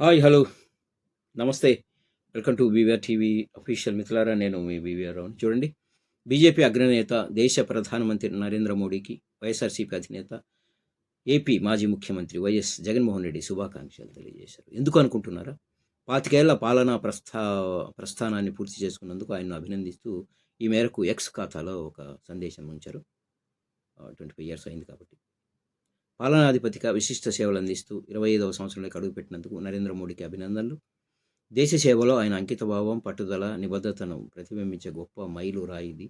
Hi hello. నమస్తే. Welcome to VVR TV official మిత్రులారా నేను మీ వివిఆర్ రావు చూడండి బీజేపీ అగ్రనేత దేశ ప్రధానమంత్రి నరేంద్ర మోడీకి వైఎస్ఆర్సీపీ అధినేత ఏపీ మాజీ ముఖ్యమంత్రి వైఎస్ జగన్మోహన్ రెడ్డి శుభాకాంక్షలు తెలియజేశారు. ఎందుకు అనుకుంటున్నారా? పాతికేళ్ళ పాలనా ప్రస్థా ప్రస్థానాన్ని పూర్తి చేసుకున్నందుకు ఆయన్ను అభినందిస్తూ ఈ మేరకు ఎక్స్ ఖాతాలో ఒక సందేశం ఉంచారు. ట్వంటీ ఫైవ్ ఇయర్స్ అయింది కాబట్టి. పాలనాధిపతిగా విశిష్ట సేవలు అందిస్తూ ఇరవై ఐదవ సంవత్సరంలోకి అడుగుపెట్టినందుకు నరేంద్ర మోడీకి అభినందనలు. దేశ సేవలో ఆయన అంకితభావం పట్టుదల నిబద్ధతను ప్రతిబింబించే గొప్ప మైలు రాయిది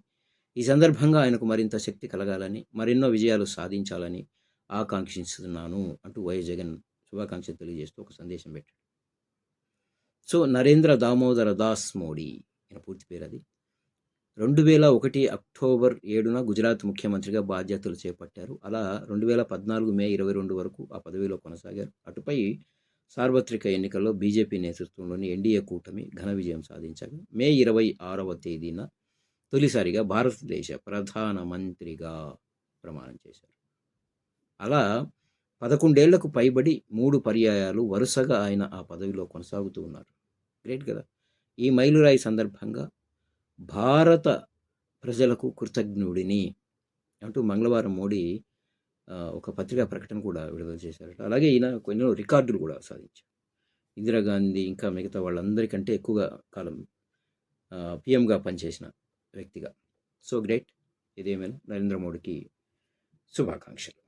ఈ సందర్భంగా ఆయనకు మరింత శక్తి కలగాలని మరెన్నో విజయాలు సాధించాలని ఆకాంక్షిస్తున్నాను అంటూ వైఎస్ జగన్ శుభాకాంక్షలు తెలియజేస్తూ ఒక సందేశం పెట్టాడు. సో నరేంద్ర దామోదర దాస్ మోడీ ఈయన పూర్తి పేరు అది. రెండు వేల ఒకటి అక్టోబర్ ఏడున గుజరాత్ ముఖ్యమంత్రిగా బాధ్యతలు చేపట్టారు. అలా రెండు వేల పద్నాలుగు మే ఇరవై రెండు వరకు ఆ పదవిలో కొనసాగారు. అటుపై సార్వత్రిక ఎన్నికల్లో బీజేపీ నేతృత్వంలోని ఎన్డీఏ కూటమి ఘన విజయం సాధించగా మే ఇరవై ఆరవ తేదీన తొలిసారిగా భారతదేశ ప్రధానమంత్రిగా ప్రమాణం చేశారు. అలా పదకొండేళ్ళకు పైబడి మూడు పర్యాయాలు వరుసగా ఆయన ఆ పదవిలో కొనసాగుతూ ఉన్నారు. గ్రేట్ కదా! ఈ మైలురాయి సందర్భంగా భారత ప్రజలకు కృతజ్ఞుడిని అంటూ మంగళవారం మోడీ ఒక పత్రికా ప్రకటన కూడా విడుదల చేశారట. అలాగే ఈయన కొన్ని రికార్డులు కూడా సాధించారు. ఇందిరాగాంధీ ఇంకా మిగతా వాళ్ళందరికంటే ఎక్కువగా కాలం పిఎంగా పనిచేసిన వ్యక్తిగా. So great. ఇదేమైనా నరేంద్ర మోడీకి శుభాకాంక్షలు.